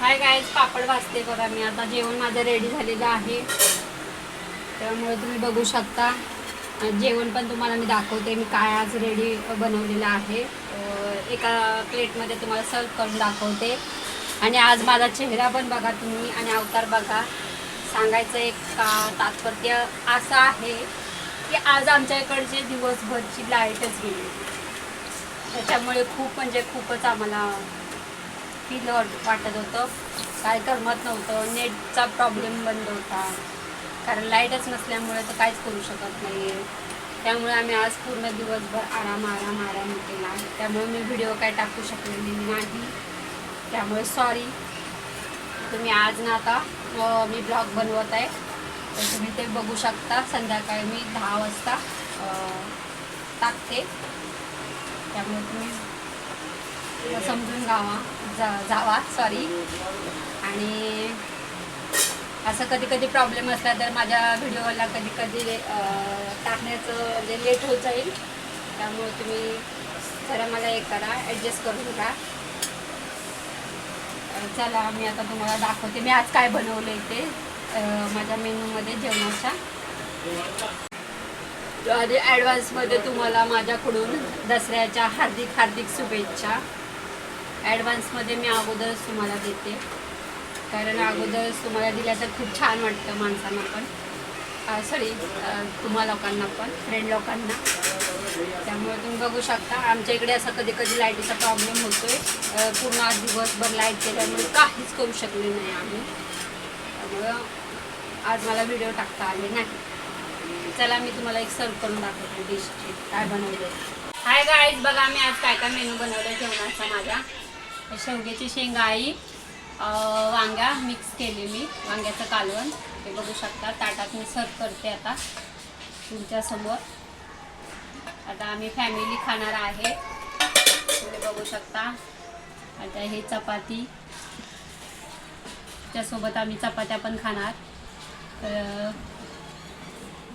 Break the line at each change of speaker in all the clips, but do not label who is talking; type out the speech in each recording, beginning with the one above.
Hi guys पापड भाजते बघा मी. आता जेवण माझं रेडी झालेलं आहे. त्यामुळे तुम्ही बघू शकता. जेवण पण तुम्हाला मी दाखवते. मी काय आज रेडी बनवलेलं आहे. एका प्लेटमध्ये तुम्हाला सर्व करून दाखवते. आणि आज माझा चेहरा पण बघा तुम्ही आणि अवतार बघा. सांगायचं एक का तात्पर्य असं आहे की आज आमच्याकडचे दिवसभरची लाईटच गेली. त्याच्यामुळे खूप म्हणजे खूपच आम्हाला फील वाटत होतं. काय करमत नव्हतं. नेटचा प्रॉब्लेम बंद होता. कारण लाईटच नसल्यामुळे तर काहीच करू शकत नाही आहे त्यामुळे आम्ही आज पूर्ण दिवसभर आराम आराम आराम केला. आहे त्यामुळे मी व्हिडिओ काय टाकू शकलेली नाही. त्यामुळे सॉरी तुम्ही आज ना आता मी ब्लॉग बनवत आहे. तर तुम्ही ते बघू शकता. संध्याकाळी मी दहा वाजता टाकते. त्यामुळे तुम्ही समजून गावा जा जावा सॉरी आणि असं कधी कधी प्रॉब्लेम असला तर माझ्या व्हिडिओला कधी कधी टाकण्याचं म्हणजे लेट होत जाईल त्यामुळे तुम्ही जरा मला हे करा ॲडजस्ट करून घ्या. चला मी आता तुम्हाला दाखवते मी आज काय बनवलं आहे ते माझ्या मेनूमध्ये जेवणाच्या. आधी ॲडव्हान्समध्ये तुम्हाला माझ्याकडून दसऱ्याच्या हार्दिक हार्दिक शुभेच्छा. ॲडव्हान्समध्ये मी अगोदरच तुम्हाला देते. कारण अगोदरच तुम्हाला दिल्या तर खूप छान वाटतं माणसांना पण. सॉरी तुम्हा लोकांना पण फ्रेंड लोकांना. त्यामुळे तुम्ही बघू शकता. आमच्या इकडे असं कधी कधी लाईटीचा प्रॉब्लेम होतो आहे पूर्ण आज दिवसभर लाइट गेल्यामुळे काहीच करू शकले नाही आम्ही. त्यामुळं आज मला व्हिडिओ टाकता आले नाही. चला मी तुम्हाला एक सर्व करून दाखवते डिशची काय बनवले हाय गाईज बघा मी आज काय काय मेनू बनवलं जेवणाचा माझ्या. शेवग्याची शेंगाई आई वांग्या मिक्स केली मी वांग्याचं कालवण. ते बघू शकता ताटात मी सर्व करते आता तुमच्यासमोर. आता आम्ही फॅमिली खाणार आहे. तुम्ही बघू शकता. आता हे चपाती. त्यासोबत आम्ही चपात्या पण खाणार. तर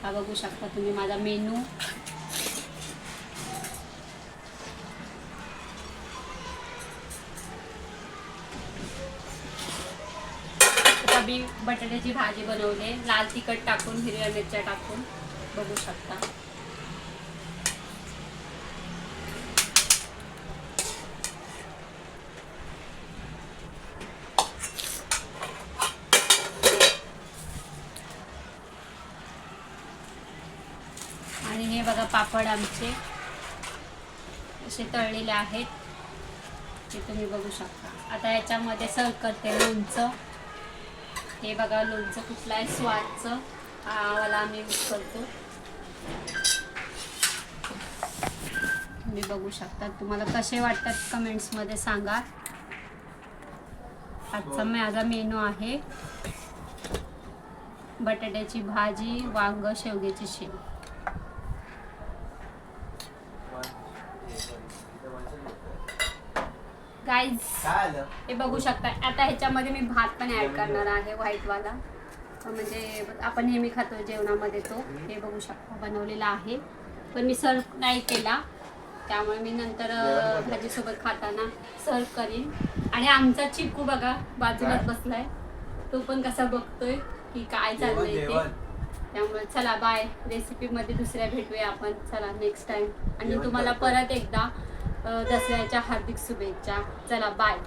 हा बघू शकता तुम्ही माझा मेनू आता बटाट्याची भाजी बनवली लाल तिखट टाकून हिरव्या मिरच्या टाकून. बघू शकता. आणि हे बघा पापड आमचे. असे तळलेले आहेत. ते तुम्ही बघू शकता. आता याच्यामध्ये सर्व करते लोणचं. हे बघा लोणचं कुठलं आहे? स्वादचं. हा वाला आम्ही यूज करतो. तुम्ही बघू शकता. तुम्हाला कसे वाटतात कमेंट्समध्ये सांगा. आजचा माझा मेनू आहे बटाट्याची भाजी वांग शेवग्याची शेव. गाईज
काय आलं?
हे बघू शकता. आता ह्याच्यामध्ये मी भात पण ऍड करणार आहे व्हाईटवाला. म्हणजे आपण नेहमी खातो जेवणामध्ये तो. हे बघू शकता बनवलेला आहे. पण मी सर्व नाही केला. त्यामुळे मी नंतर अं, भाजीसोबत खाताना सर्व करीन. आणि आमचा चिकू बघा बाजूलाच
काय?
बसलाय. तो पण कसा बघतोय की काय चाललंय ते.
जेवण.
त्यामुळे चला बाय रेसिपीमध्ये दुसऱ्या भेटूया आपण. चला नेक्स्ट टाइम आणि
जेवण
तुम्हाला
करतो.
परत एकदा दसऱ्याच्या हार्दिक शुभेच्छा. चला बाय